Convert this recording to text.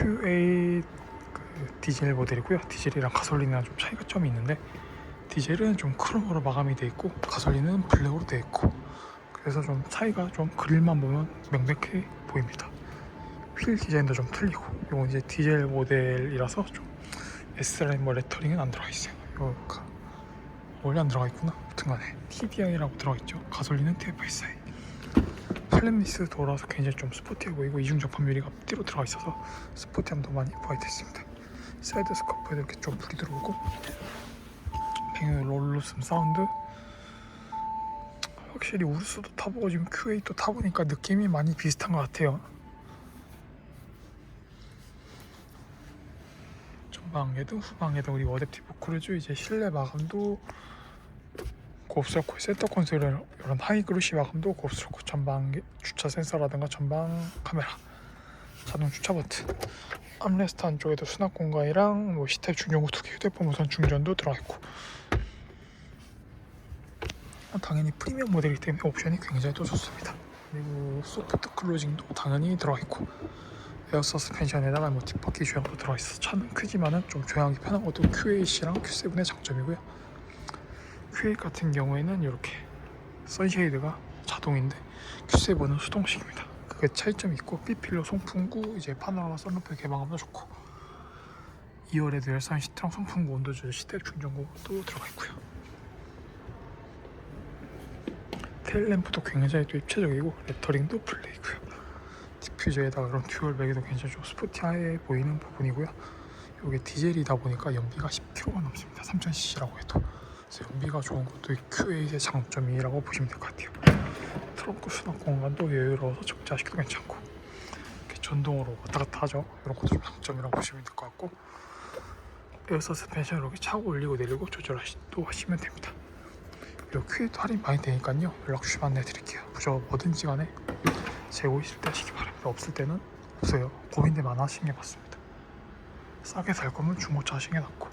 QA 그 디젤 모델이고요. 디젤이랑 가솔린이랑 좀 차이가 좀 있는데 디젤은 좀 크롬으로 마감이 돼 있고 가솔린은 블랙으로 돼 있고 그래서 좀 차이가 좀 그릴만 보면 명백해 보입니다. 휠 디자인도 좀 틀리고 이건 이제 디젤 모델이라서 좀 S라인 뭐 레터링은 안 들어가 있어요. 이거 가- 원래 안 들어가 있구나. 아무튼간에 TDI라고 들어가 있죠. 가솔린은 TFSI. 플랫리스 돌아서 굉장히 좀 스포티해 보이고 이중적 판유리가 앞뒤로 들어가 있어서 스포티함도 많이 포인트 있습니다. 사이드 스커프에도 이렇게 좀 불이 들어오고 뱅의 롤루슨 사운드 확실히 우르스도 타보고 지금 QA도 타보니까 느낌이 많이 비슷한 것 같아요. 전방에도 후방에도 우리 어댑티브 크루즈 이제 실내 마감도 곱스럽고 센터 콘솔 이런 하이그루시 마감도 곱스럽고 전방 주차 센서라든가 전방 카메라 자동 주차 버튼 암레스트 안쪽에도 수납 공간이랑 뭐 시탭 충전구 두개 휴대폰 무선 충전도 들어가 있고. 아, 당연히 프리미엄 모델이기 때문에 옵션이 굉장히 또 좋습니다. 그리고 소프트 클로징도 당연히 들어가 있고. 에어 서스펜션에다가 뭐 뒷바퀴 조향도 들어가 있어서 차는 크지만은 좀 조향이 편한 것도 QAC랑 Q7의 장점이고요 q 같은 경우에는 이렇게 선쉐이드가 자동인데 Q7은 수동식입니다. 그게 차이점이 있고 B필로 송풍구 이제 파노라마 썬루프 개방감도 좋고 2열에도 열선 시트랑 송풍구 온도 조절 시대 충전구도 들어가 있고요. 테일램프도 굉장히 또 입체적이고 레터링도 플레이고요. 디퓨저에다가 이런 듀얼 백에도 굉장히 좀 스포티해 보이는 부분이고요. 이게 디젤이다 보니까 연비가 10km가 넘습니다. 3000cc라고 해도. 연비가 좋은 것도 이 QA의 장점이라고 보시면 될 것 같아요. 트렁크 수납 공간도 여유로워서 적재하시기도 괜찮고 전동으로 왔다 갔다 하죠. 이런 것도 좀 장점이라고 보시면 될 것 같고 에어 서스펜션 이렇게 차고 올리고 내리고 조절하시도 하시면 됩니다. 이 QA도 할인 많이 되니까요. 연락 주시면 안내 드릴게요. 그저 뭐든지 간에 재고 있을 때 하시기 바랍니다. 없을 때는 없어요. 고민들 많아 하시는 게 맞습니다. 싸게 살 거면 중고차 하시는 게 낫고